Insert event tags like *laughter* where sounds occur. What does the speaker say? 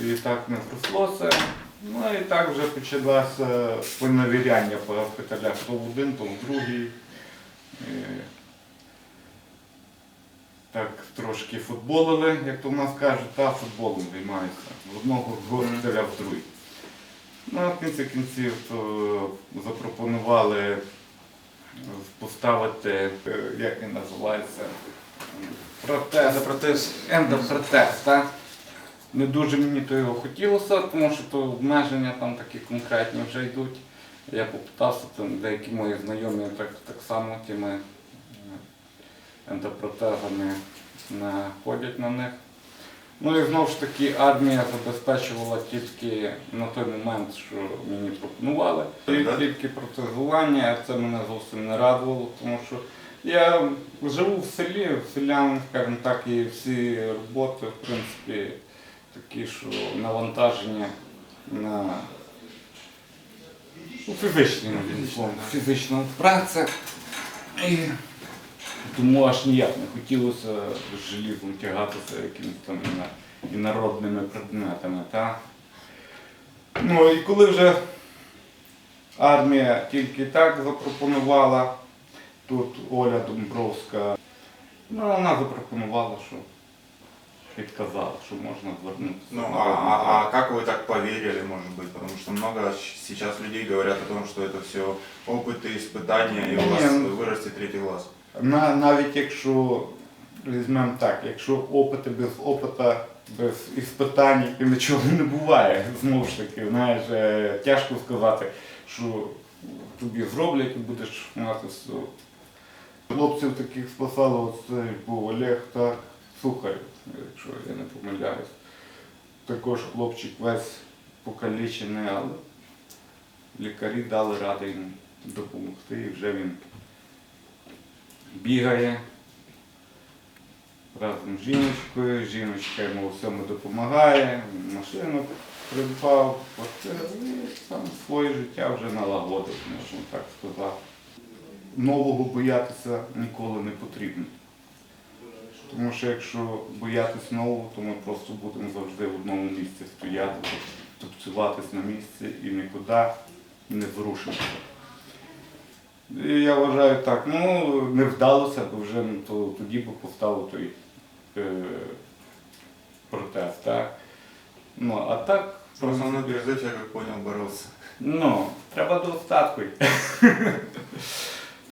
І так не зрослося. Ну і так вже почалося поневіряння по госпіталях то в один, то в другий. І так трошки футболили, як то в нас кажуть, та футболом займаюся. З одного госпіталя в другий. Ну, а в кінці кінців то запропонували поставити, е, як він називається, протез. протез. Ендопротез, так? Не дуже мені то його хотілося, тому що то обмеження там такі конкретні вже йдуть. Я попитався, там деякі мої знайомі так, так само тими е, ендопротезами не ходять на них. Ну і знову ж таки армія забезпечувала тільки на той момент, що мені пропонували. І тільки протезування, це мене зовсім не радувало, тому що я живу в селі, в селян, скажімо так, і всі роботи, в принципі, такі, що навантаження на ну, фізичні, одним фізична праця. І тому аж ніяк не хотілося з желізом тягатися якимись там інородними предметами. Та? Ну і коли вже армія тільки так запропонувала, тут Оля Домбровська, ну вона запропонувала, що підказала, що можна звернутися. Ну, на а, народний а, а фронт. как вы так поверили, может быть? Потому что много щ- сейчас людей говорят о том, что это все опыты, испытания, и у Не, вас ну- вырастет третий глаз. На, навіть якщо візьмемо так, якщо опити без опита, без іспитань і нічого не буває. *laughs* Знову ж таки, знаєш, е, тяжко сказати, що тобі зроблять і будеш мати все. Хлопців таких спасало, от цей був Олег та Сухарів, якщо я не помиляюсь. Також хлопчик весь покалічений, але лікарі дали ради йому допомогти і вже він бігає разом з жіночкою, жіночка йому всьому допомагає, машину придбав, квартиру і сам своє життя вже налагодив, можна так сказати. Нового боятися ніколи не потрібно. Тому що якщо боятись нового, то ми просто будемо завжди в одному місці стояти, тупцюватись на місці і нікуди не зрушимося. І я вважаю так, ну не вдалося, бо вже ну, то, тоді би поставив той е, протест, так? Ну, а так, Просто на призыв, я как понял, боролся. ну, треба до остатку. йти. *laughs*